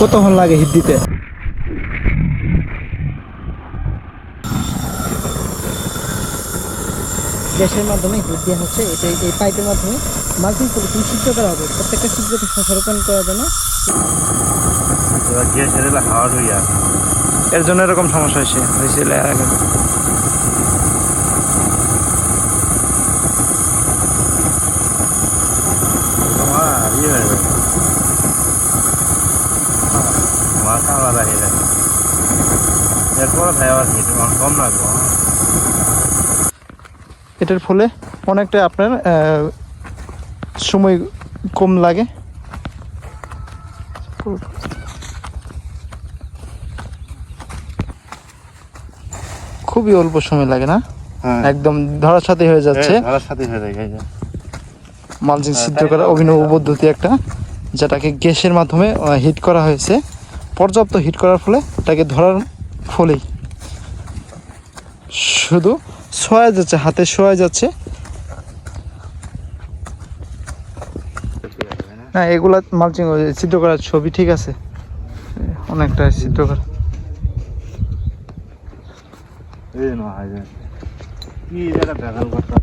কতক্ষণ লাগে হিট দিতে? গ্যাসের মাধ্যমে হিট দেওয়া হচ্ছে। এটা এই পাইপের মাধ্যমে মাল্টিং পলিথিন সিদ্ধ করা হবে। প্রত্যেকটা সিদ্ধতে সচেতন করার জন্য এবার গিয়ে ছেড়ে হাওয়া এর জন্য এরকম সমস্যা হয়েছে। হয়েছিল এর আগে। তোমার ইয়ে মাথা আলাদা হয়ে যাবে এরপর ভাই আবার হিট কম লাগবো। এটার ফলে অনেকটা আপনার সময় কম লাগে। খুবই অল্প সময় লাগে না? হ্যাঁ। একদম ধরার সাথে হয়ে যাচ্ছে। হয়ে। মালচিং হ্যাঁ, সিদ্ধ করা অভিনব পদ্ধতি একটা যেটাকে গ্যাসের মাধ্যমে হিট করা হয়েছে। পর্যাপ্ত হিট করার ফলে এটাকে ধরার ফলেই। শুধু শোয়া যাচ্ছে, হাতে শোয়া যাচ্ছে। না? এগুলা মালচিং সিদ্ধ করার ছবি ঠিক আছে। অনেকটা সিদ্ধ করা। এই না কি করতে